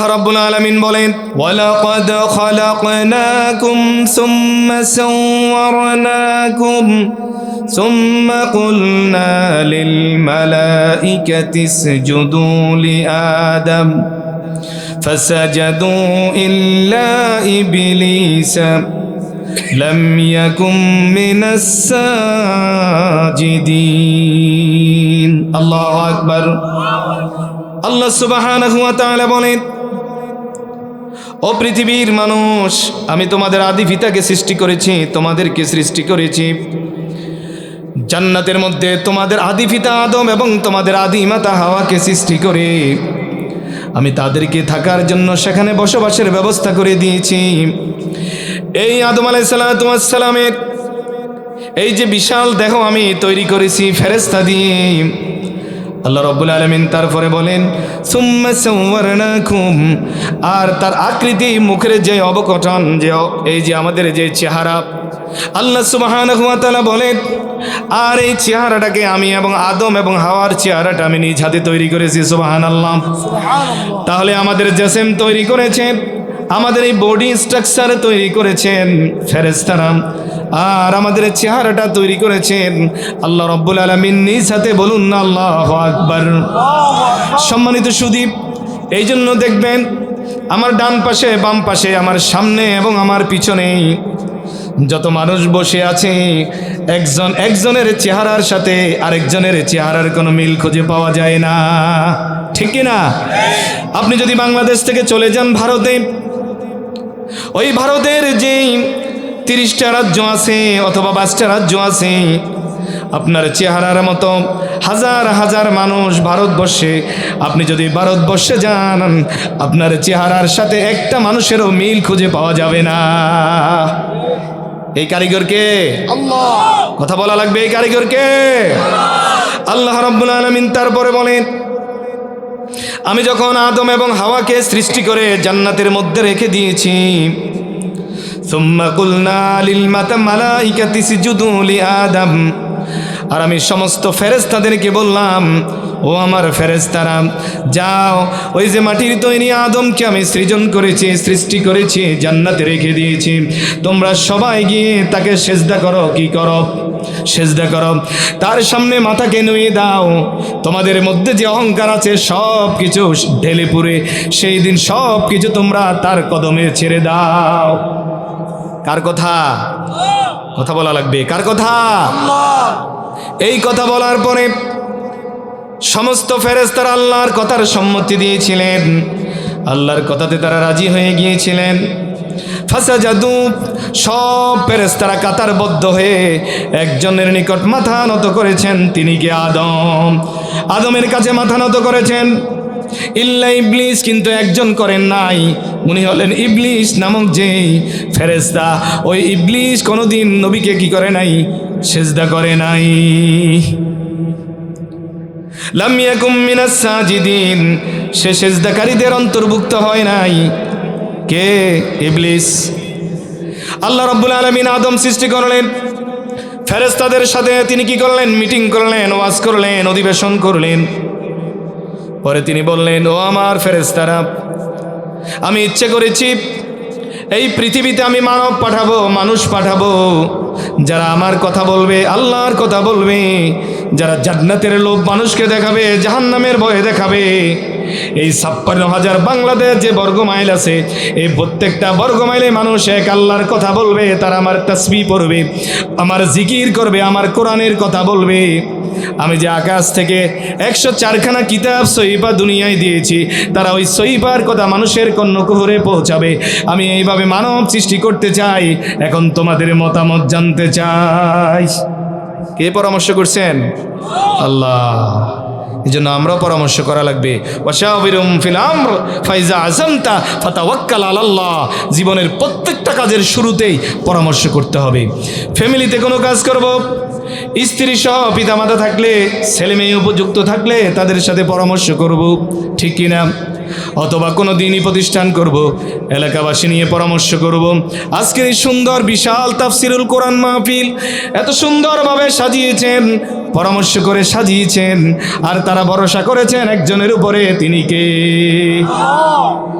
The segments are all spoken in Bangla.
আল্লাহ রাব্বুল আলামিন বলেন ওয়ালাকাদ খালাকনাকুম সুম্মা সাওয়ারনাকুম ثم قلنا للملائكة اسجدوا لآدم فسجدوا إلا إبليس لم يكن من الساجدين الله أكبر আল্লাহ সুবাহানাহু ওয়া তাআলা বলেন ও পৃথিবীর মানুষ, আমি তোমাদের আদি পিতাকে সৃষ্টি করেছি, তোমাদেরকে সৃষ্টি করেছি। জান্নাতের মধ্যে তোমাদের আদি পিতা আদম এবং তোমাদের আদি মাতা হাওয়াকে সৃষ্টি করে। আমি তাদেরকে থাকার জন্য সেখানে বসবাসের ব্যবস্থা করে দিয়েছি। এই আদম আলাইসালামের এই যে বিশাল দেহ আমি তৈরি করেছি ফেরেস্তা দিয়ে। আল্লাহ রব্বুল আলমিন তারপরে বলেন আর তার আকৃতি মুখের যে অবকটন যে এই যে আমাদের যে চেহারা আল্লাহ সুবহানাহু ওয়া তাআলা বলেন আর এই চেহারাটাকে আমি এবং আদম এবং হাওয়ার চেহারাটা আমি নিজ হাতে তৈরি করেছি সুবহানাল্লাহ। তাহলে আমাদের জেসেম তৈরি করেছেন আমাদের এই বডি স্ট্রাকচার তৈরি করেছেন ফেরেস্তারা আর আমাদের চেহারাটা তৈরি করেছেন। আল্লাহ রব্বুল আলমিন নিজ হাতে বলুন না, আল্লাহ আকবর। সম্মানিত সুদীপ এই জন্য দেখবেন আমার ডান পাশে, বাম পাশে, আমার সামনে এবং আমার পিছনে যত মানুষ বসে আছে, একজন একজনের চেহারার সাথে আরেকজনের চেহারার কোনো মিল খুঁজে পাওয়া যায় না। ঠিক না? আপনি যদি বাংলাদেশ থেকে চলে যান ভারতে, ওই ভারতের যে তিরিশটা রাজ্য আছে অথবা পাঁচটা রাজ্য আছে। আপনার চেহারার মতো হাজার হাজার মানুষ ভারতবর্ষে। আপনি যদি ভারতবর্ষে যান আপনার চেহারার সাথে একটা মানুষেরও মিল খুঁজে পাওয়া যাবে না। এই কারিগরকে আল্লাহ। কথা বলা লাগবে এই কারিগরকে আল্লাহ রাব্বুল আলামিন তারপরে বলেন আমি যখন আদম এবং হাওয়াকে সৃষ্টি করে জান্নাতের মধ্যে রেখে দিয়েছি সুম্মা কুলনা লিল মাতা মালাইকাতি সিজুদু লি আদম। আর আমি সমস্ত ফেরেস্তাদেরকে বললাম, ও আমার ফেরেস্তারা যাও, ওই যে মাটির তৈরি আদমকে আমি সৃজন করেছি, সৃষ্টি করেছি, জান্নাতে রেখে দিয়েছি। তোমরা সবাই গিয়ে তাকে সেজদা করো, কি করো? সেজদা করো। তার সামনে মাথাকে নুয়ে দাও। তোমাদের মধ্যে যে অহংকার আছে সব কিছু ঢেলে পুরে সেই দিন সব কিছু তোমরা তার কদমে ছেড়ে দাও। কার কথা? কথা বলা লাগবে। কার কথা? এই কথা বলার পরে সমস্ত ফেরেস্তার আল্লাহর কথার সম্মতি দিয়েছিলেন। আল্লাহর কথাতে তারা রাজি হয়ে গিয়েছিলেন। ফাঁসা জাদু সব ফেরেস্তারা কাতারবদ্ধ হয়ে একজনের নিকট মাথা নত করেছেন, তিনি কে আদম? আদমের কাছে মাথা নত করেছেন। ইল্লা ইবলিস, কিন্তু একজন করেন নাই। উনি হলেন ইবলিস নামক যে ফেরেস্তা ওই ইবলিস কোনোদিন নবীকে কি করে নাই? সেজদা করে নাই। লাম ইয়াকুম মিনাস সাজিদিন, সে সেজদাকারীদের অন্তর্ভুক্ত হয় নাই। কে? ইবলিস। আল্লাহ রাব্বুল আলামিন আদম সৃষ্টি করলেন। ফেরেস্তাদের সাথে তিনি কি করলেন? মিটিং করলেন, ওয়াজ করলেন, অধিবেশন করলেন। পরে তিনি বললেন, ও আমার ফেরেস্তারা আমি ইচ্ছে করেছি এই পৃথিবীতে আমি মানব পাঠাবো, মানুষ পাঠাবো। যারা আমার কথা বলবে, আল্লাহর কথা বলবে। যারা জান্নাতের লোভ মানুষকে দেখাবে, জাহান্নামের ভয়ে দেখাবে। এই ছাপ্পান্ন হাজার বাংলাদেশ যে বর্গমাইল আছে, এই প্রত্যেকটা বর্গমাইলে মানুষ এক আল্লাহর কথা বলবে, তারা আমার তসবি পড়বে, আমার জিকির করবে, আমার কোরআনের কথা বলবে। আমি যে আকাশ থেকে একশো চারখানা কিতাব সহিবা দুনিয়ায় দিয়েছি, তারা ওই সহিবার কথা মানুষের কর্ণকুহরে পৌঁছাবে। আমি এইভাবে মানব সৃষ্টি করতে চাই, এখন তোমাদের মতামত জানতে চাই। কে পরামর্শ করছেন? আল্লাহ। এই জন্য আমরাও পরামর্শ করা লাগবে। ফাইজা জীবনের প্রত্যেকটা কাজের শুরুতেই পরামর্শ করতে হবে। ফ্যামিলিতে কোনো কাজ করব? স্ত্রী সহ পিতামাতা থাকলে ছেলে মেয়ে উপযুক্ত থাকলে তাদের সাথে পরামর্শ করব ঠিক কিনা? অথবা কোনো দিনই প্রতিষ্ঠান করব, এলাকাবাসী নিয়ে পরামর্শ করব। আজকের এই সুন্দর, বিশাল তাফসিরুল কোরআন মাহফিল এত সুন্দরভাবে সাজিয়েছেন, পরামর্শ করে সাজিয়েছেন, আর তারা ভরসা করেছেন একজনের উপরে তিনি কে?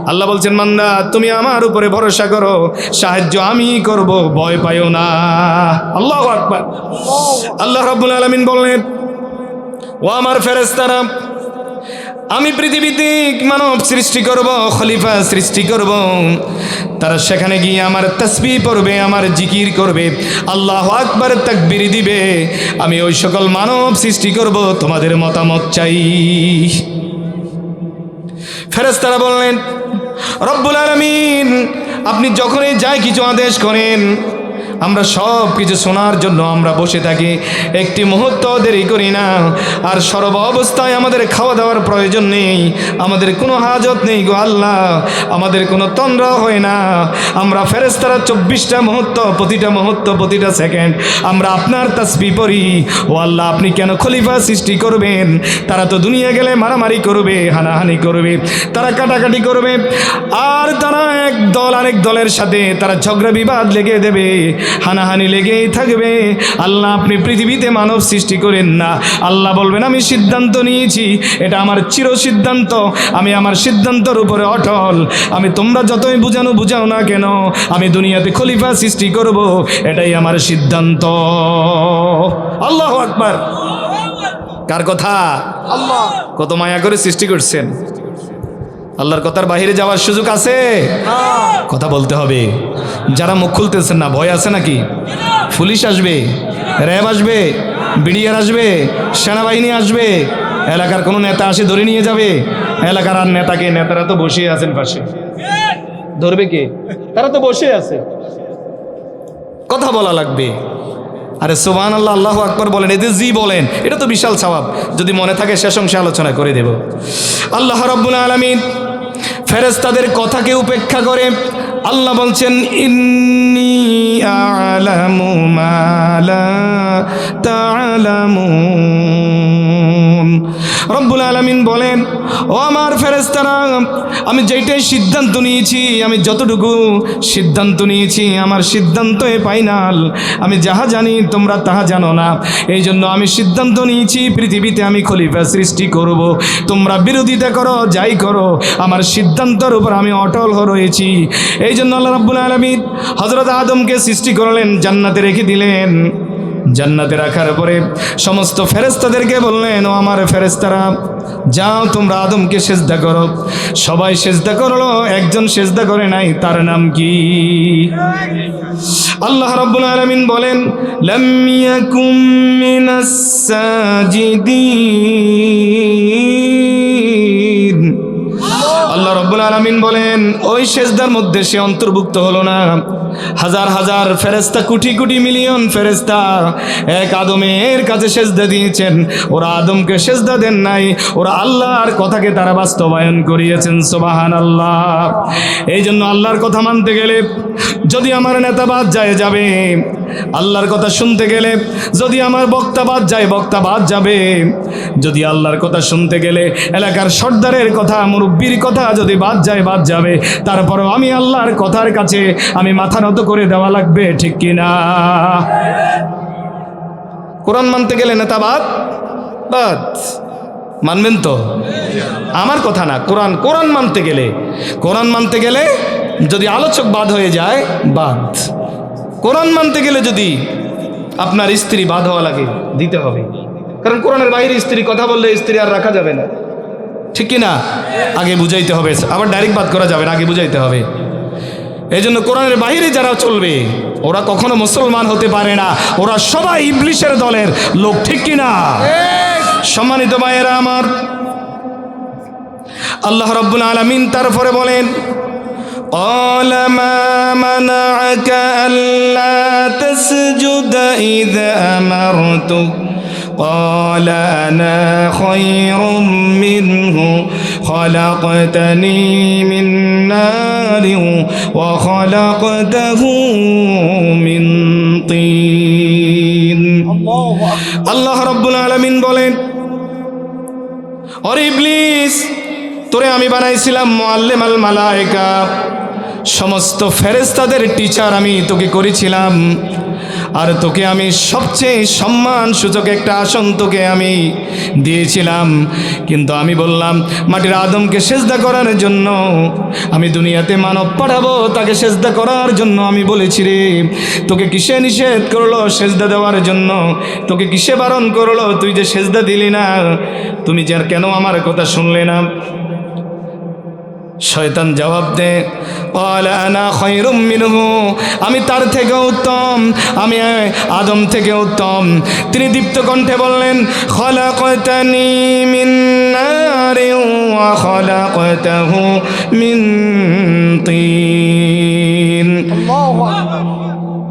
আল্লাহ বলছেন মান্দা তুমি আমার উপরে ভরসা করো, সাহায্য আমি করব, ভয় পাইও না। আল্লাহ আল্লাহ রাব্বুল আলামিন বললেন, ও আমার ফেরেশতারা আমি পৃথিবীতে মানব সৃষ্টি করব, খলিফা সৃষ্টি করব। তারা সেখানে গিয়ে আমার তসবি পড়বে, আমার জিকির করবে। আল্লাহ আকবার তাকবির দিবে। আমি ওই সকল মানব সৃষ্টি করব, তোমাদের মতামত চাই। ফেরেস্তারা বললেন, রব্বুল আলমিন, আপনি যখনই যাই কিছু আদেশ করেন আমরা সব কিছু শোনার জন্য আমরা বসে থাকি। একটি মুহূর্ত দেরি করি না। আর সর্ব অবস্থায় আমাদের খাওয়া দাওয়ার প্রয়োজন নেই। আমাদের কোনো হাজত নেই গো আল্লাহ। আমাদের কোনো তন্দ্রা হয় না। আমরা ফেরেস্তারা চব্বিশটা মুহূর্ত, প্রতিটা মুহূর্ত, প্রতিটা সেকেন্ড আমরা আপনার তাসবি পড়ি। ও আল্লাহ, আপনি কেন খলিফা সৃষ্টি করবেন? তারা তো দুনিয়া গেলে মারামারি করবে, হানাহানি করবে, তারা কাটাকাটি করবে। আর তারা এক দল আরেক দলের সাথে তারা ঝগড়া বিবাদ লেগে দেবে। হানাহানি লেগেই থাকবে। আল্লাহ আপনি পৃথিবীতে মানব সৃষ্টি করেন না। আল্লাহ বলবেন আমি সিদ্ধান্ত নিয়েছি এটা আমার চির সিদ্ধান্ত আমি আমার সিদ্ধান্তর উপরে অটল। আমি তোমরা যতই বুঝানো বুঝাও না কেন আমি দুনিয়াতে খলিফা সৃষ্টি করব। এটাই আমার সিদ্ধান্ত। আল্লাহ আকবার। কার কথা? আল্লাহ। কত মায়া করে সৃষ্টি করছেন। আল্লাহর কথার বাইরে যাওয়ার সুযোগ আছে? কথা বলতে হবে। যারা মুখ খুলতেছেন না ভয় আছে নাকি? পুলিশ আসবে র্যাব আসবে বিডিআর আসবে সেনাবাহিনী আসবে এলাকার কোনো নেতা আসে ধরে নিয়ে যাবে। এলাকার আর নেতাকে নেতারা তো বসে আছেন পাশে। ধরবে কে? তারা তো বসে আছে। কথা বলা লাগবে। আরে সোবান আল্লাহ আল্লাহ আকবর বলেন এতে জি বলেন এটা তো বিশাল স্বভাব। যদি মনে থাকে শেষ অংশে আলোচনা করে দেব। আল্লাহ রব্বুল আলমিন ফেরেস্তাদের কথাকে উপেক্ষা করে আল্লাহ বলছেন ইন্নি আলামু মালা তালামুন রব্বুল আলমিন বলেন, ও আমার ফেরেস্তারা আমি যেইটাই সিদ্ধান্ত নিয়েছি, আমি যতটুকু সিদ্ধান্ত নিয়েছি, আমার সিদ্ধান্তই ফাইনাল। আমি যাহা জানি, তোমরা তাহা জানো না। এই জন্য আমি সিদ্ধান্ত নিয়েছি, পৃথিবীতে আমি খলিফা সৃষ্টি করব। তোমরা বিরোধিতা করো, যাই করো। আমার সিদ্ধান্তর উপর আমি অটল রয়েছি। এই জন্য আল্লাহ রাব্বুল আলমিন হজরত আদমকে সৃষ্টি করলেন, জান্নাতে রেখে দিলেন। জান্নাতে রাখার পরে সমস্ত ফেরেস্তাদেরকে বললেন, ও আমার ফেরেস্তারা যাও তোমরা আদমকে সেজদা করো। সবাই সেজদা করল, একজন সেজদা করে নাই, তার নাম কি? আল্লাহ রাব্বুল আলামিন বলেন, লাম ইয়াকুম মিনাস সাজিদিন। আল্লাহ রব্বুল আলমিন বলেন, ওই সেজদার মধ্যে সে অন্তর্ভুক্ত হলো না। হাজার হাজার ফেরেস্তা কোটি কোটি মিলিয়ন ফেরেস্তা এক আদমের কাছে সেজদা দিয়েছেন। ওরা আদমকে সেজদা দেন নাই। ওরা আল্লাহর কথাকে তারা বাস্তবায়ন করিয়েছেন সোবাহান আল্লাহ এই জন্য আল্লাহর কথা মানতে গেলে যদি আমার নেতা বাদ যায়, যাবে। আল্লাহর কথা শুনতে গেলে যদি আমার বক্তা বাদ যায়, বক্তা বাদ যাবে। যদি আল্লাহর কথা শুনতে গেলে এলাকার সর্দারের কথা, মুরব্বীর কথা যদি বাদ যায়, বাদ যাবে। তারপরেও আমি আল্লাহর কথার কাছে আমি মাথা নত করে দেওয়া লাগবে, ঠিক কিনা কোরআন মানতে গেলে নেতা বাদ? বাদ। মানবেন তো? আমার কথা না, কোরআন কোরআন মানতে গেলে। কোরআন মানতে গেলে যদি আলোচক বাদ হয়ে যায়, বাদ। কোরআন মানতে গেলে যদি আপনার স্ত্রী বাদ হওয়া লাগে দিতে হবে, কারণ কোরআনের বাইরে স্ত্রী কথা বললে স্ত্রী আর রাখা যাবে না। ঠিক কি না? আগে বুঝাইতে হবে, আবার ডাইরেক্ট বাদ করা যাবে না, আগে বুঝাইতে হবে। এই জন্য কোরআনের বাইরে যারা চলবে, ওরা কখনো মুসলমান হতে পারে না। ওরা সবাই ইবলিশের দলের লোক, ঠিক কি না? সম্মানিত মায়েরা আমার, আল্লাহ রব্বুল আলমিন তারপরে বলেন قال ما منعك ألا تسجد إذا أمرتك قال أنا خير منه خلقتني من نار وخلقته من طين আল্লাহ রব্বুল আলমিন বলেন অরে ইবলিস তোরে আমি বানাইছিলাম মোয়াল্লেম আল মালায়কা সমস্ত ফেরেস্তাদের টিচার আমি তোকে করেছিলাম। আর তোকে আমি সবচেয়ে সম্মান সূচক একটা আসন তোকে আমি দিয়েছিলাম। কিন্তু আমি বললাম, মাটির আদমকে সেজদা করার জন্য আমি দুনিয়াতে মানব পাঠাবো, তাকে সেজদা করার জন্য আমি বলেছি রে। তোকে কিসে নিষেধ করল সেজদা দেওয়ার জন্য? তোকে কিসে বারণ করল? তুই যে সেজদা দিলি না, তুমি যে আর কেন আমার কথা শুনলে না? শয়তান জবাব দে। "ক্বালা আনা খায়রুম মিনহু। আমি তার থেকে উত্তম। আমি আদম থেকে উত্তম। তিনি দীপ্ত কণ্ঠে বললেন মিন মিন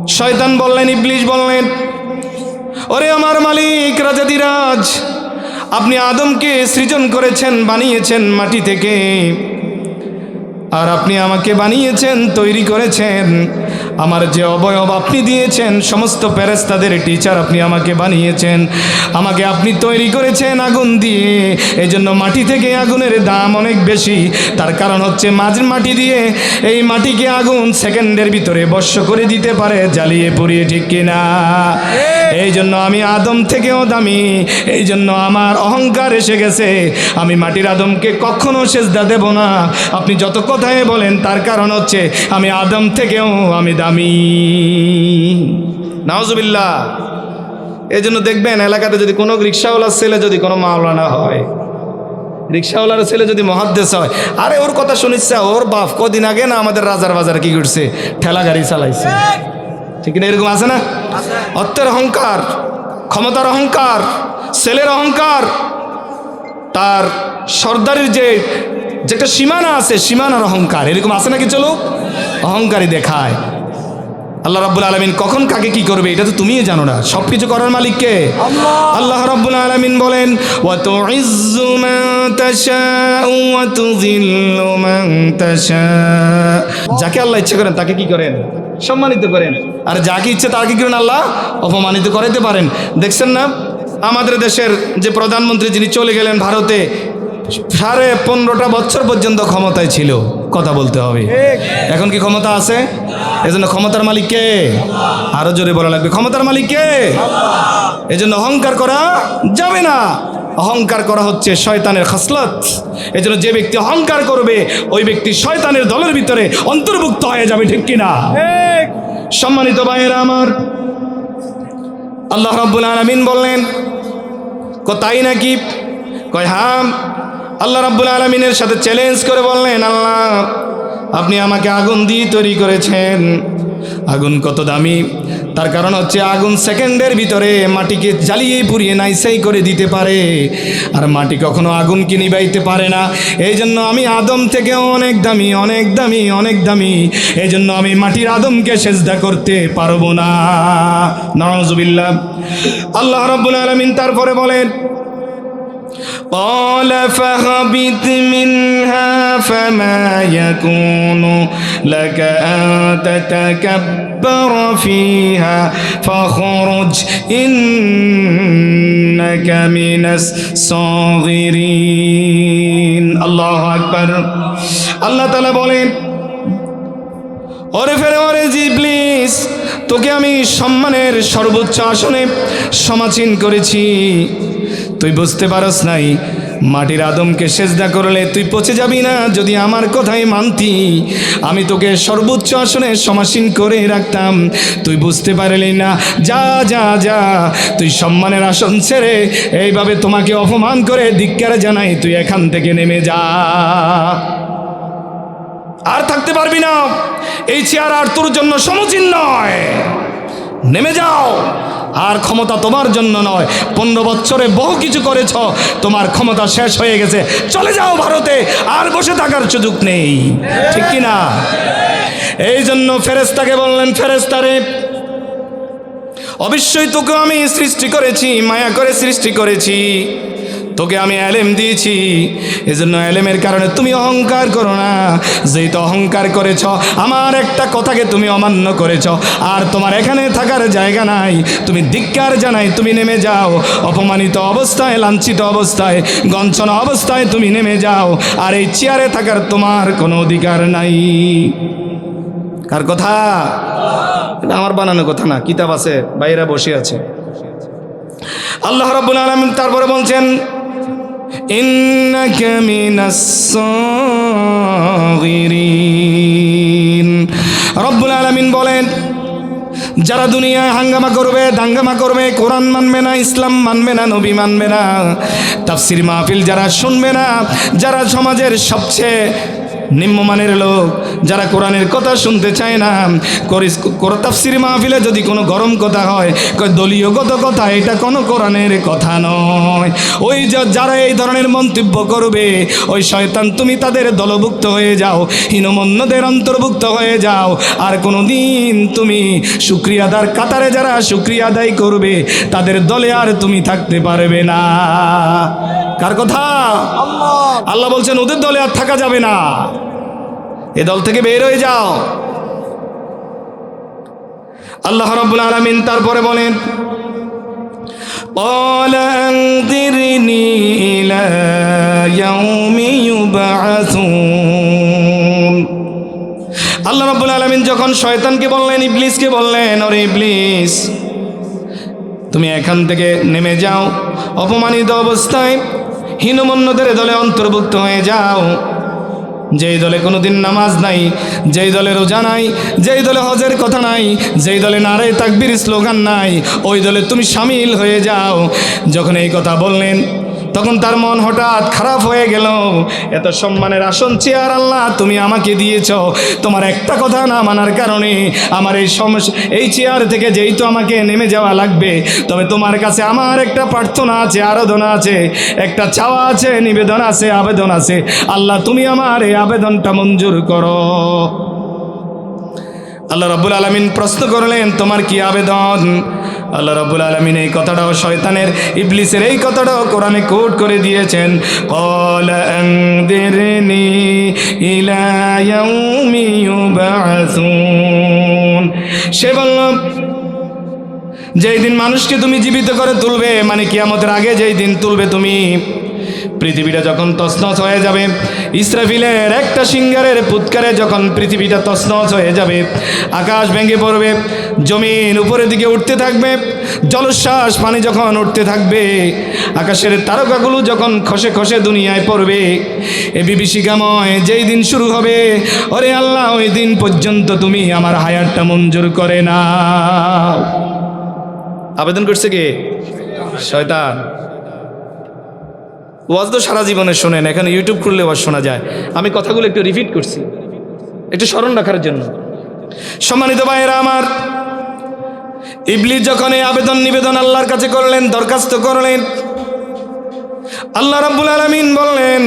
শয়তান বললেন ইবলিশ বললেন ওরে আমার মালিক রাজাদিরাজ আপনি আদমকে সৃজন করেছেন বানিয়েছেন মাটি থেকে। আর আপনি আমাকে বানিয়েছেন তৈরি করেছেন। আমার যে অবয়ব আপনি দিয়েছেন সমস্ত প্যারেস্তাদের টিচার আপনি আমাকে বানিয়েছেন। আমাকে আপনি তৈরি করেছেন আগুন দিয়ে। এই জন্য মাটি থেকে আগুনের দাম অনেক বেশি। তার কারণ হচ্ছে মাঝ মাটি দিয়ে এই মাটিকে আগুন সেকেন্ডের ভিতরে বর্ষ করে দিতে পারে জ্বালিয়ে পুড়িয়ে ঠিক কিনা। এই জন্য আমি আদম থেকেও দামি। এই জন্য আমার অহংকার এসে গেছে। আমি মাটির আদমকে কখনো সেজদা দেব না। আপনি যত কথায় বলেন তার কারণ হচ্ছে আমি আদম থেকেও আমি দামি। নাওজুবিল্লাহ এই জন্য দেখবেন এলাকাতে যদি কোনো রিক্সাওয়ালার ছেলে যদি কোনো মাওলানা হয়, রিক্সাওয়ালার ছেলে যদি মহাদ্দেশ হয়, আরে ওর কথা শুনিচ্ছে ওর বাপ কদিন আগে না আমাদের রাজার বাজার কি করছে? ঠেলা গাড়ি চালাইছে। ঠিক না এরকম আছে না? অর্থের অহংকার, ক্ষমতার অহংকার, ছেলের অহংকার, তার সর্দারের যে যেটা সীমানা আছে, সীমানার অহংকার, এরকম আছে নাকি চলো? অহংকারী দেখায়। আল্লাহ রাব্বুল আলমিন কখন কাকে কি করবে এটা তো তুমিও জানো না। সব কিছু করার মালিককে। আল্লাহ। রাব্বুল আলমিন বলেন যাকে আল্লাহ ইচ্ছে করেন তাকে কি করেন? সম্মানিত করেন। আর যাকে ইচ্ছে তাকে কি করেন আল্লাহ? অপমানিত করাইতে পারেন। দেখছেন না? আমাদের দেশের যে প্রধানমন্ত্রী যিনি চলে গেলেন ভারতে সাড়ে পনেরোটা বছর পর্যন্ত ক্ষমতায় ছিল। কথা বলতে হবে। এখন কি ক্ষমতা আছে? এজন্য ক্ষমতার মালিক কে? আরও জোরে বলা লাগবে ক্ষমতার মালিক কে? এজন্য অহংকার করা যাবে না। অহংকার করা হচ্ছে শয়তানের খাসলত। এজন্য যে ব্যক্তি অহংকার করবে ওই ব্যক্তি শয়তানের দলের ভিতরে অন্তর্ভুক্ত হয়ে যাবে ঠিক কিনা? সম্মানিত ভাইয়েরা আমার আল্লাহ রাব্বুল আলামিন বললেন ক তাই নাকি? কয় হাম আল্লাহ রাব্বুল আলমিনের সাথে চ্যালেঞ্জ করে বললেন আল্লাহ আপনি আমাকে আগুন দিয়ে তৈরি করেছেন। আগুন কত দামি? তার কারণ হচ্ছে আগুন সেকেন্ডের ভিতরে মাটিকে জ্বালিয়ে পুড়িয়ে নাইসাই করে দিতে পারে। আর মাটি কখনো আগুনকে নিবাইতে পারে না। এই জন্য আমি আদম থেকে অনেক দামি অনেক দামি অনেক দামি। এই জন্য আমি মাটির আদমকে সেজদা করতে পারব না। নজবিল্লা আল্লাহ রব্বুল আলমিন তারপরে বলেন قال فاهبط منها فما يكون لك أن تتكبر فيها فاخرج إنك من الصاغرين الله أكبر الله تعالى বলেন ওরে ফেরে ওরে জিবলিস তোকে আমি সম্মানের সর্বোচ্চ আসনে সমাচীন করেছি তুই বুঝতে পারস নাই, মাটির আদমকে সেজদা করলে তুই পচে যাবি না, যদি আমার কথাই মানতি। আমি তোকে সর্বোচ্চ আসনে সমাসীন করে রাখতাম। তুই বুঝতে পারলি না, যা যা যা, তুই সম্মানের আসন ছেড়ে এইভাবে তোমাকে অপমান করে ধিক্কার জানাই, তুই এখান থেকে নেমে যা। আর থাকতে পারবি না, এই চেয়ার আর তোর জন্য সমচীন নয়। নেমে যাও। আর ক্ষমতা তোমার জন্য নয়। পনেরো বছরে বহু কিছু করেছ, তোমার ক্ষমতা শেষ হয়ে গেছে। চলে যাও ভারতে, আর বসে থাকার সুযোগ নেই। ঠিক কিনা এই জন্য ফেরেস্তাকে বললেন ফেরেস্তারে অবশ্যই তোকে আমি সৃষ্টি করেছি, মায়া করে সৃষ্টি করেছি। তোকে আমি এলেম দিয়েছি। এজন্য এলেমের কারণে তুমি অহংকার করো না। যেই তো অহংকার করেছ, আমার একটা কথাকে তুমি অমান্য করেছ। আর তোমার এখানে থাকার জায়গা নাই। তুমি ধিক্কার জানাই তুমি নেমে যাও। অপমানিত অবস্থায়, লাঞ্ছিত অবস্থায় গঞ্চনা অবস্থায় তুমি নেমে যাও। আর এই চেয়ারে থাকার তোমার কোনো অধিকার নাই। কার কথা? এটা আমার বানানো কথা না, কিতাব আছে, বাইরা বসে আছে। আল্লাহ রাব্বুল আলামিন তারপরে বলছেন ইন্নাকা মিনাস الصاغرين. رب العالمين বলেন, যারা দুনিয়ায় হাঙ্গামা করবে, দাঙ্গামা করবে, কোরআন মানবে না, ইসলাম মানবে না, নবী মানবে না, তাফসির মাহফিল যারা শুনবে না, যারা সমাজের সবচেয়ে নিম্নমানের লোক, যারা কোরআনের কথা শুনতে চায় না তাফসির মাহফিলে যদি কোনো গরম কথা হয় দলীয়গত কথা, এটা কোনো কোরআনের কথা নয়। ওই যারা এই ধরনের মন্তব্য করবে, ওই শয়তান, তুমি তাদের দলভুক্ত হয়ে যাও, হীনমন্যদের অন্তর্ভুক্ত হয়ে যাও। আর কোনো দিন তুমি শুক্রিয়াদার কাতারে যারা শুক্রিয়া আদায় করবে, তাদের দলে আর তুমি থাকতে পারবে না। কার কথা আল্লাহ বলছেন ওদের দলে আর থাকা যাবে না এ দল থেকে বের হয়ে যাও আল্লাহ রব্বুল আলমিন তারপরে বলেন قال أنظرني إلى يوم يبعثون আল্লাহ রব্বুল আলমিন যখন শয়তানকে বললেন ইবলিসকে বললেন ওরে ইবলিস তুমি এখান থেকে নেমে যাও অপমানিত অবস্থায় হীনমন্যদের দলে অন্তর্ভুক্ত হয়ে যাও। যেই দলে কোনোদিন নামাজ নাই, যেই দলে রোজা নাই, যেই দলে হজের কথা নাই, যেই দলে নারে তাকবির স্লোগান নাই, ওই দলে তুমি সামিল হয়ে যাও। যখন এই কথা বললেন তখন তার মন হঠাৎ খারাপ হয়ে গেল। এত সম্মানের আসন চেয়ার আল্লাহ, তুমি আমাকে দিয়েছ। তোমার একটা কথা না মানার কারণে আমার এই সমস্যা এই চেয়ার থেকে যেই তো আমাকে নেমে যাওয়া লাগবে, তবে তোমার কাছে আমার একটা প্রার্থনা আছে, আরাধনা আছে, একটা চাওয়া আছে, নিবেদন আছে, আবেদন আছে। আল্লাহ, তুমি আমার এই আবেদনটা মঞ্জুর করো। আল্লাহ রব্বুল আলমিন প্রশ্ন করলেন, তোমার কি আবেদন? আল্লাহ রবুল আলমিন এই কথাটাও শয়তানের ইবলিসের এই কথাটাও কোরআনে কোট করে দিয়েছেন সে বলল, যেই দিন মানুষকে তুমি জীবিত করে তুলবে মানে কিয়ামতের আগে যেই দিন তুলবে তুমি পৃথিবীটা যখন তছনছ হয়ে যাবে, ইসরাফিলের একটা সিঙ্গারের পুৎকারে যখন পৃথিবীটা তছনছ হয়ে যাবে, আকাশ ভেঙে পড়বে, জমিন উপরের দিকে উঠতে থাকবে জলশ্বাস পানি যখন উঠতে থাকবে, আকাশের তারকাগুলো যখন খসে খসে দুনিয়ায় পড়বে, এ বিভীষিকাময় যেই দিন শুরু হবে, ওরে আল্লাহ, ওই দিন পর্যন্ত তুমি আমার হায়ারটা মঞ্জুর করে না আবেদন করছে কে? শয়তান। ওয়াজ তো সারা জীবনে শোনেন, এখানে ইউটিউব খুললে ওয়াজ শোনা যায়। আমি কথাগুলো একটু রিপিট করছি। একটু স্মরণ রাখার জন্য। সম্মানিত ভাইয়েরা আমার, ইবলিস যখন এই আবেদন নিবেদন আল্লাহর কাছে করলেন, দরখাস্ত করলেন, আল্লাহ রাব্বুল আলামিন বললেন,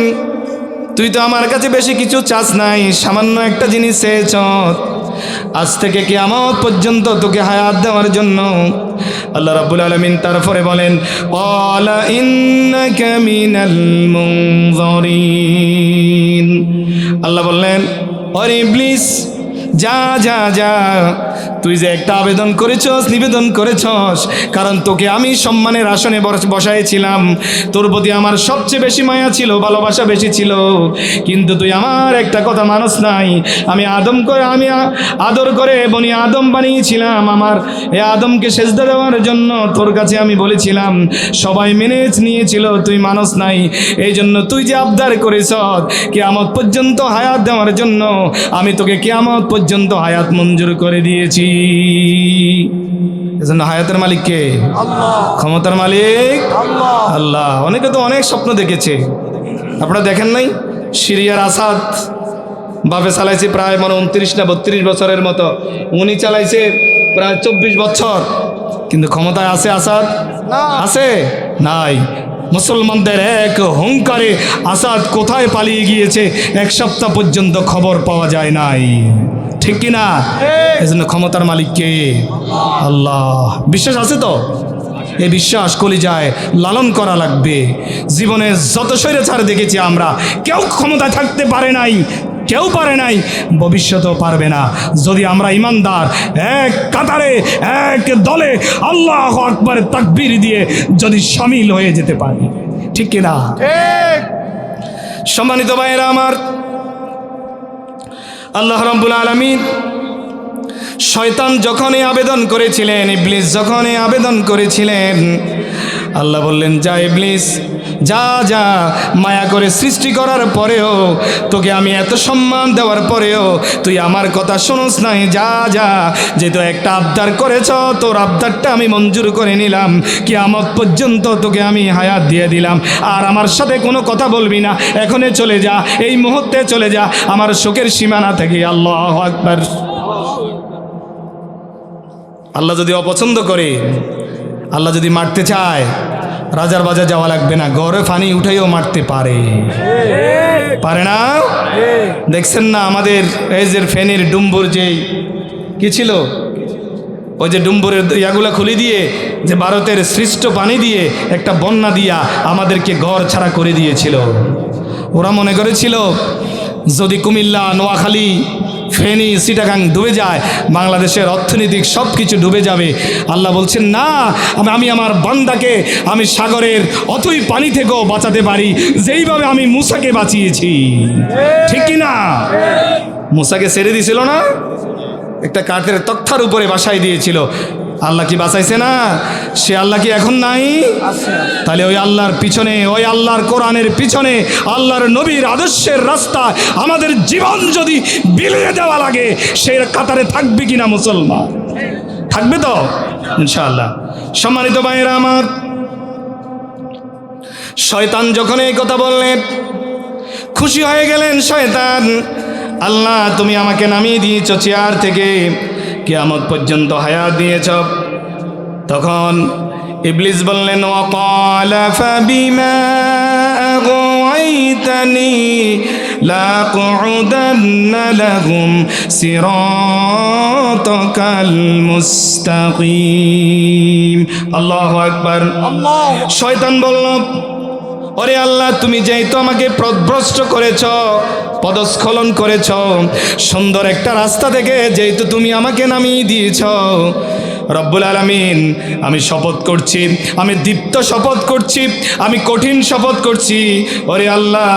তুই তো আমার কাছে বেশি কিছু চাস নাই, সামান্য একটা জিনিস চেয়েছ আজ থেকে কিয়ামত পর্যন্ত তোকে হায়াত দেওয়ার জন্য আল্লাহ রাব্বুল আলামিন তারপরে বলেন আল্লাহ বললেন অরে ইবলিস, যা যা যা তুই যে একটা আবেদন করেছস, নিবেদন করেছস, কারণ তোকে আমি সম্মানের আসনে বসাইছিলাম। তোর প্রতি আমার সবচেয়ে বেশি মায়া ছিল, ভালোবাসা বেশি ছিল। কিন্তু তুই আমার একটা কথা মানুষ নাই। আমি আদম করে, আমি আদর করে বনি আদম বানিয়েছিলাম। আমার এ আদমকে সেজদা দেওয়ার জন্য তোর কাছে আমি বলেছিলাম, সবাই মেনে নিয়েছিল, তুই মানুষ নাই। এই জন্য তুই যে আবদার করেছ কেয়ামত পর্যন্ত হায়াত দেওয়ার জন্য, আমি তোকে কেয়ামত পর্যন্ত হায়াত মঞ্জুর করে দিয়েছি। এজন্য হায়াতের মালিক কে? ক্ষমতার মালিক? আল্লাহ। অনেকে তো অনেক স্বপ্ন দেখেছে। আপনারা দেখেন নাই? সিরিয়ার আসাদ। বাপে চালাইছে প্রায় মানে উনত্রিশ না বত্রিশ বছরের মতো। উনি চালাইছে প্রায় চব্বিশ বছর। কিন্তু ক্ষমতায় আছে আসাদ? আছে? নাই। মুসলমানদের এক হুঙ্কারে আসাদ কোথায় পালিয়ে গিয়েছে? এক সপ্তাহ পর্যন্ত খবর পাওয়া যায় নাই। ঠিক কি না এজন্য ক্ষমতার মালিক কে? আল্লাহ। বিশ্বাস আছে তো? এই বিশ্বাস কলি যায় লালন করা লাগবে। জীবনে যত স্বৈরাচার দেখেছি আমরা কেউ ক্ষমতা থাকতে পারে নাই কেউ পারে নাই ভবিষ্যতেও পারবে না। যদি আমরা ইমানদার এক কাতারে এক দলে আল্লাহ আকবার তাকবির দিয়ে যদি সামিল হয়ে যেতে পারি। ঠিক কিনা? সম্মানিত ভাইয়েরা আমার আল্লাহ রব্বুল আলমিন শয়তান যখনই আবেদন করেছিলেন ইবলিস যখনই আবেদন করেছিলেন আল্লাহ বললেন, যা ইবলিস, যা যা, মায়া করে সৃষ্টি করার পরেও তোকে আমি এত সম্মান দেওয়ার পরেও তুই আমার কথা শুনোস নাই। যা যা, যেহেতু একটা আবদার করেছ, তোর আবদারটা আমি মঞ্জুর করে নিলাম। কি আমার পর্যন্ত তোকে আমি হায়াত দিয়ে দিলাম। আর আমার সাথে কোনো কথা বলবি না। এখনে চলে যা, এই মুহূর্তে চলে যা। আমার শোকের সীমানা থেকে আল্লাহ আকবার। আল্লাহ যদি অপছন্দ করে আল্লাহ যদি মারতে চায়, রাজার বাজার যাওয়া লাগবে না। গড়ে ফানি উঠেও মারতে পারে। পারে না? দেখছেন না আমাদের এই যে ফেনের ডুম্বুর যেই কি ছিল? ওই যে ডুম্বুরের ইয়াগুলা খুলে দিয়ে, যে ভারতের সৃষ্ট পানি দিয়ে একটা বন্যা দিয়া আমাদেরকে ঘর ছাড়া করে দিয়েছিল। ওরা মনে করেছিল, যদি কুমিল্লা, নোয়াখালী ফেনী সিটাগাং ডুবে যায়, বাংলাদেশের অর্থনৈতিক সব কিছু ডুবে যাবে। আল্লাহ বলছেন, না, আমি আমি আমার বান্দাকে, আমি সাগরের অতই পানি থেকেও বাঁচাতে পারি, যেইভাবে আমি মুসাকে বাঁচিয়েছি। ঠিক না? মুসাকে ছেড়ে দিয়েছিল না? একটা কাঠের তথ্যার উপরে বাসায় দিয়েছিল। আল্লাহ কি বাঁচাইছে না? সে আল্লাহ কি এখন নাই? তাহলে ওই আল্লাহর পিছনে, ওই আল্লাহর কোরআনের পিছনে, আল্লাহর নবীর আদর্শের রাস্তা আমাদের জীবন যদি বিলিয়ে দেওয়া লাগে, সে কাতারে থাকবে কিনা মুসলমান? থাকবে তো? ইনশাআল্লাহ। সম্মানিত ভাইয়েরা আমার, শয়তান যখন এই কথা বললেন, খুশি হয়ে গেলেন, শয়তান, আল্লাহ তুমি আমাকে নামিয়ে দিয়েছ চেয়ার থেকে। কেয়ামত পর্যন্ত হায়াত দিয়েছ। তখন ইবলিস বললেন ওয়াকাল ফাবিমা আগাইতানি লাকুদান্ন লাহুম সিরাতাকাল মুস্তাকিম। আল্লাহু আকবার। শয়তান বলল ওরে আল্লাহ, তুমি যেহেতু আমাকে প্রভ্রষ্ট করেছ, পদস্খলন করেছ, সুন্দর একটা রাস্তা থেকে যেহেতু তুমি আমাকে নামিয়ে দিয়েছ রব্বুল আলমিন, আমি শপথ করছি, আমি দীপ্ত শপথ করছি, আমি কঠিন শপথ করছি। ওরে আল্লাহ,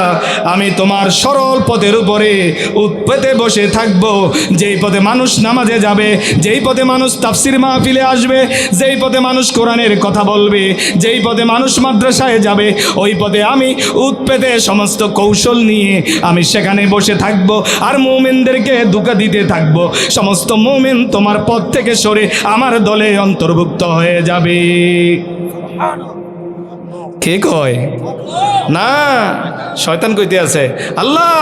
আমি তোমার সরল পথের উপরে উৎপেতে বসে থাকব। যেই পথে মানুষ নামাজে যাবে, যেই পথে মানুষ তাফসির মাহফিলে আসবে, যেই পথে মানুষ কোরআনের কথা বলবে, যেই পথে মানুষ মাদ্রাসায় যাবে, ওই পথে আমি উৎপেতে সমস্ত কৌশল নিয়ে আমি সেখানে বসে থাকব আর মৌমেনদেরকে দুকা দিতে থাকব। সমস্ত মৌমেন তোমার পথ থেকে সরে আমার দলে অন্তর্ভুক্ত হয়ে যাবে। কে কয়? না, শয়তান কইতে আছে, আল্লাহ,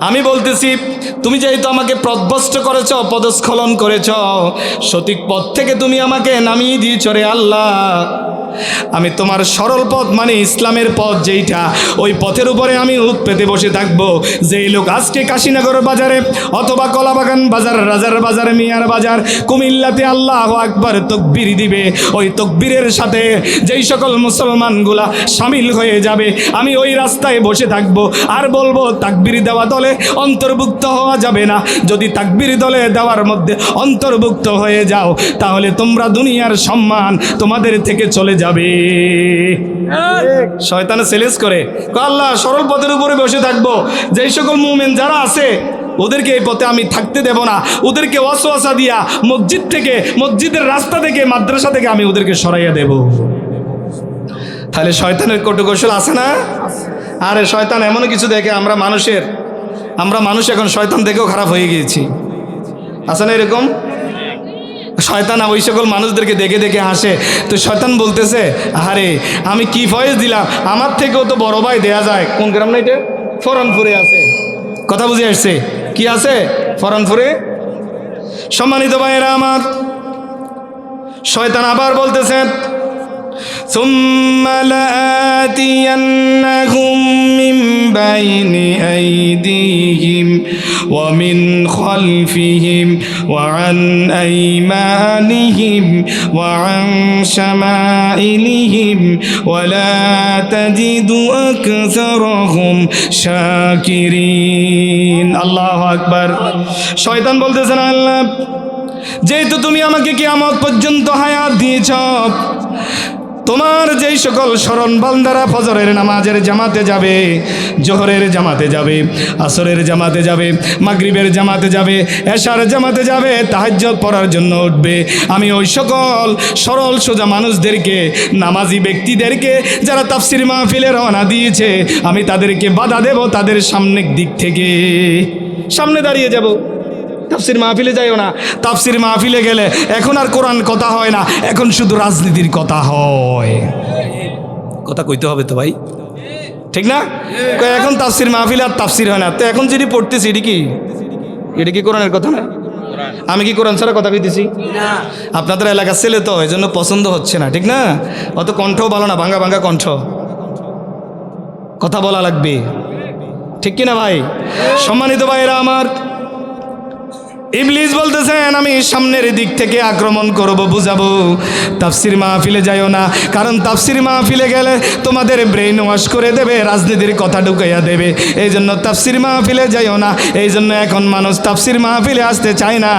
আমি বলতেছি, তুমি যেহেতু আমাকে প্রদ্বস্ত করেছ, পদস্খলন করেছ, সঠিক পথ থেকে তুমি আমাকে নামিয়ে দিয়েছ রে আল্লাহ। আমি তোমার সরল পথ মানে ইসলামের পথ যেইটা, ওই পথের উপরে আমি উৎ পেতে বসে থাকব। যেই লোক আজকে কাশীনগর বাজারে অথবা কলাবাগান বাজার, রাজার বাজার, মিয়ার বাজার, কুমিল্লাতে আল্লাহ আকবার তকবির দিবে, ওই তকবীরের সাথে যেই সকল মুসলমানগুলা সামিল হয়ে যাবে, আমি ওই রাস্তায় বসে থাকব। আর বলব, তাকবির দেওয়া দলে অন্তর্ভুক্ত হওয়া যাবে না। যদি তাকবির দলে দেওয়ার মধ্যে অন্তর্ভুক্ত হয়ে যাও, তাহলে তোমরা দুনিয়ার সম্মান তোমাদের থেকে চলে যাবে। শয়তানে সেলেস করে। আল্লাহ সরল পথের উপরে বসে থাকব। যেই সকল মুমেন যারা আছে ওদেরকে এই পথে আমি থাকতে দেব না। ওদেরকে অসোয়াশা দিয়া মসজিদ থেকে মসজিদের রাস্তা থেকে মাদ্রাসা থেকে আমি ওদেরকে সরাইয়া দেব। তাহলে শয়তানের কৌশল আছে না? আরে শয়তান এমন কিছু দেখে আমরা মানুষের আমরা মানুষ এখন শয়তান দেখেও খারাপ হয়ে গিয়েছি। আছে না এরকম? শয়তান ওই সকল মানুষদেরকে দেখে দেখে হাসে তো শয়তান বলতেছে আরে আমি কি ফয়েজ দিলাম আমার থেকেও তো বড় ভাই দেয়া যায় কোন গ্রাম না এটা ফরনপুরে আছে কথা বুঝে আসছে কি আছে ফরনপুরে সম্মানিত ভাইয়েরা আমার শয়তান আবার বলতেছেন ثم لآتينهم من بين أيديهم ومن خلفهم وعن أيمانهم وعن شمائلهم ولا تجد أكثرهم شاكرين الله أكبر শয়তান বলতেছেন আল্লাহ যেহেতু তুমি আমাকে কিয়ামত পর্যন্ত হায়াত দিয়েছ তোমার যেই সকল স্মরণ বান্দারা ফজরের নামাজের জামাতে যাবে, জোহরের জামাতে যাবে, আসরের জামাতে যাবে, মাগরিবের জামাতে যাবে, এশার জামাতে যাবে তাহাজ্জত পড়ার জন্য উঠবে। আমি ওই সকল সরল সোজা মানুষদেরকে, নামাজি ব্যক্তিদেরকে, যারা তাফসির মাহফিলে রওনা দিয়েছে, আমি তাদেরকে বাধা দেব তাদের সামনের দিক থেকে। সামনে দাঁড়িয়ে যাব। তাফসির মাহফিলে যাইও না। তাফসির মাহফিলে গেলে এখন আর কোরআন কথা হয় না এখন শুধু রাজনীতির কথা হয়। কথা কইতে হবে তো ভাই। ঠিক না? এখন তাফসির মাহফিলে আর তাফসির হয় না। তো এখন যেটি পড়তেছি এটি কি? এটা কি কোরআনের কথা না? আমি কি কোরআন ছাড়া কথা কইতেছি? আপনাদের এলাকার ছেলে তো এই জন্য পছন্দ হচ্ছে না ঠিক না? অত কণ্ঠ ভালো না ভাঙ্গা ভাঙ্গা কণ্ঠ। কথা বলা লাগবে। ঠিক কিনা ভাই? সম্মানিত ভাইরা আমার ইবলিস বলতেছেন আমি সামনের দিক থেকে আক্রমণ করব বুঝাবো? তাফসির মাহফিলে যাইও না কারণ তাফসির মাহফিলে গেলে তোমাদের ব্রেন ওয়াশ করে দেবে রাজনীতির কথা ঢুকাইয়া দেবে। এই জন্য তাফসির মাহফিলে যাইও না এই জন্য এখন মানুষ তাফসির মাহফিলে আসতে চায় না।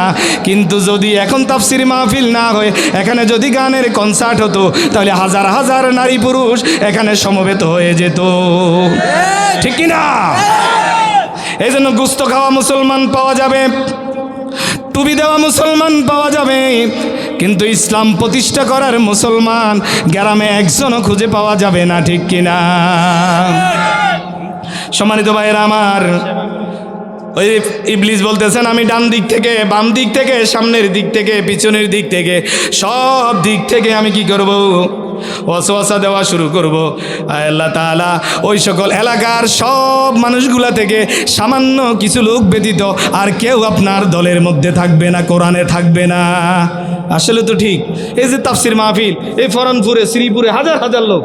কিন্তু যদি এখন তাফসির মাহফিল না হয়ে এখানে যদি গানের কনসার্ট হতো তাহলে হাজার হাজার নারী পুরুষ এখানে সমবেত হয়ে যেত। ঠিক কি না এই জন্য গুস্ত খাওয়া মুসলমান পাওয়া যাবে। টুপি দেওয়া মুসলমান পাওয়া যাবে। কিন্তু ইসলাম প্রতিষ্ঠা করার মুসলমান গ্রামে একজনও খুঁজে পাওয়া যাবে না, ঠিক কিনা? সম্মানিত ভাইয়েরা আমার ওই ইবলিস বলতেছেন, আমি ডান দিক থেকে, বাম দিক থেকে, সামনের দিক থেকে, পিছনের দিক থেকে, সব দিক থেকে আমি কি করব? ওয়াসওয়াসা দেওয়া শুরু করব। আল্লাহ তাআলা, ওই সকল এলাকার সব মানুষগুলা থেকে সামান্য কিছু লোক ব্যতীত আর কেউ আপনার দলের মধ্যে থাকবে না, কোরআনে থাকবে না। আসলে তো ঠিক, এই যে তাফসির মাহফিল, এই ফরনপুরে শ্রীপুরে হাজার হাজার লোক।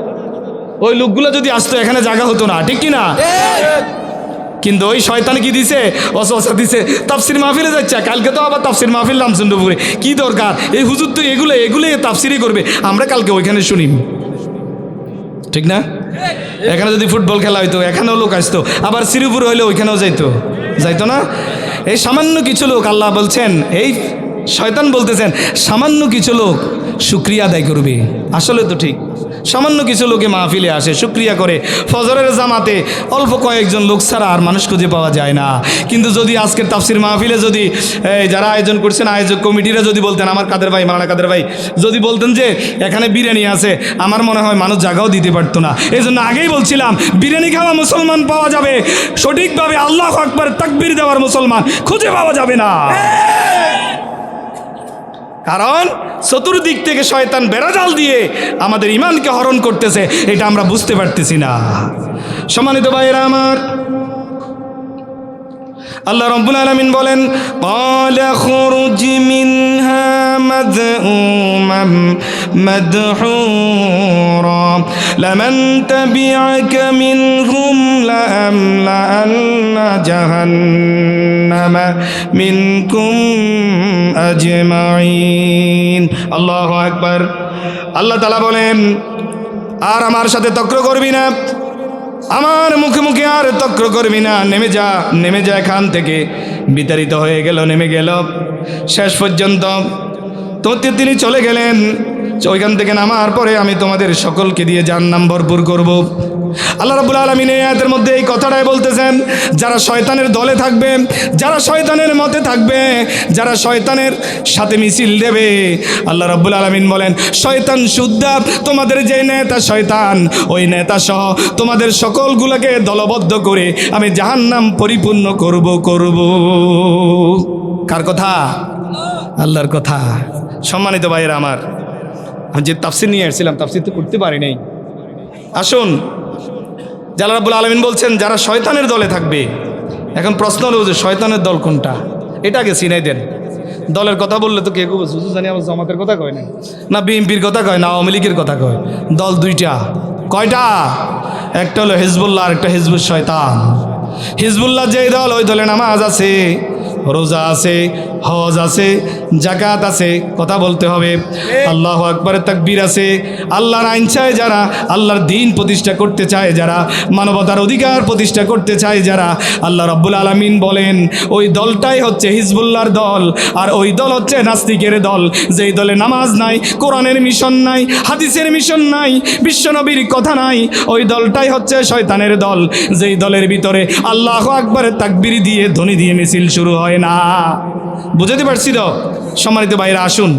ওই লোকগুলো যদি আসতো, এখানে জায়গা হতো না, ঠিক কি না? কিন্তু ওই শয়তান কি দিছে? অসহসা দিছে। তাফসির মাহফিলে যাচ্ছে। কালকে তো আবার তাফসির মাহফিল রামচন্দ্রপুরে। কি দরকার? এই হুজুর তো এগুলো এগুলো তাফসিরই করবে। আমরা কালকে ওইখানে শুনি। ঠিক না? এখানে যদি ফুটবল খেলা হইতো, এখানেও লোক আসতো। আবার শ্রীপুরে হইলে ওইখানেও যাইতো। যাইতো না? এই সামান্য কিছু লোক, আল্লাহ বলছেন, এই শয়তান বলতেছেন, সামান্য কিছু লোক শুক্রিয়া আদায় করবে। আসলে তো ঠিক। সামান্য কিছু লোকে মাহফিলে আসে, শুক্রিয়া করে। ফজরের জামাতে অল্প কয়েকজন লোক ছাড়া আর মানুষ খুঁজে পাওয়া যায় না। কিন্তু যদি আজকের তাফসির মাহফিলে যদি যারা আয়োজন করছেন, আয়োজক কমিটিরা যদি বলতেন, আমার কাদের ভাই, মারানা কাদের ভাই, যদি বলতেন যে, এখানে বিরিয়ানি আছে, আমার মনে হয় মানুষ জায়গাও দিতে পারতো না। এই জন্য আগেই বলছিলাম, বিরিয়ানি খাওয়া মুসলমান পাওয়া যাবে। সঠিকভাবে আল্লাহ আকবর তাকবির দেওয়ার মুসলমান খুঁজে পাওয়া যাবে না। কারণ চতুর্দিক থেকে শয়তান বেড়াজাল দিয়ে আমাদের ইমানকে হরণ করতেছে এটা আমরা বুঝতে পারতেছি না সম্মানিত ভাইয়েরা আমার আল্লাহ রব্বুল আলামিন বলেন قال خرج منها مذءوما مدحورا لمن تبعك منهم لأملأن جهنم منكم أجمعين الله أكبر আল্লাহ তালা বলেন আর আমার সাথে তক্র করবি না আমার মুখে মুখে আর তক্র করবি না নেমে যা নেমে যা এখান থেকে বিতাড়িত হয়ে গেল নেমে গেল শেষ পর্যন্ত তো তি- তিনি চলে গেলেন ওইখান থেকে নামার পরে আমি তোমাদের সকলকে দিয়ে যার নাম ভরপুর করব। আল্লাহ রাবুল আলমিন এই মধ্যে এই কথাটাই বলতেছেন, যারা শয়তানের দলে থাকবে, যারা শয়তানের মতে থাকবে, যারা শয়তানের সাথে মিছিল দেবে, আল্লাহ রাবুল আলমিন বলেন, শয়তান শুদ্ধা, তোমাদের যে নেতা শয়তান, ওই নেতা সহ তোমাদের সকলগুলোকে দলবদ্ধ করে আমি জাহান্নাম পরিপূর্ণ করব করব। কার কথা? আল্লাহর কথা। সম্মানিত ভাইয়েরা আমার আমি যে তাফসির নিয়ে আসছিলাম, তাফসির তো করতে পারি নাই। আসুন জালারাবুল আলমিন বলছেন, যারা শয়তানের দলে থাকবে, এখন প্রশ্ন হলো যে শয়তানের দল কোনটা? এটা আগে চিনাই দেন। দলের কথা বললে তো কে সুসু জানি আবার জামাতের কথা কয় না না বিএনপির কথা কয়, না আওয়ামী লীগের কথা কয়। দল দুইটা। কয়টা? একটা হলো হিজবুল্লাহ, আর একটা হিজবুল শয়তান। হিজবুল্লাহ যে দল, ওই দলে নামাজ আছে, রোজা আছে, হজ আছে জাকাত আছে, কথা বলতে হবে। আল্লাহ আকবরের তাকবীর আছে। আল্লাহর আইন চায় যারা, আল্লাহর দিন প্রতিষ্ঠা করতে চায় যারা, মানবতার অধিকার প্রতিষ্ঠা করতে চায় যারা, আল্লাহ রব্বুল আলমিন বলেন, ওই দলটাই হচ্ছে হিজবুল্লাহর দল, আর ওই দল হচ্ছে নাস্তিকের দল। যেই দলে নামাজ নাই, কোরআনের মিশন নাই, হাদিসের মিশন নাই, বিশ্বনবীর কথা নাই, ওই দলটাই হচ্ছে শয়তানের দল। যেই দলের ভিতরে আল্লাহ আকবরের তাকবির দিয়ে ধ্বনি দিয়ে মিছিল শুরু হয় না। বুঝতে পারছি তো? সম্মানিত ভাইরা আসুন।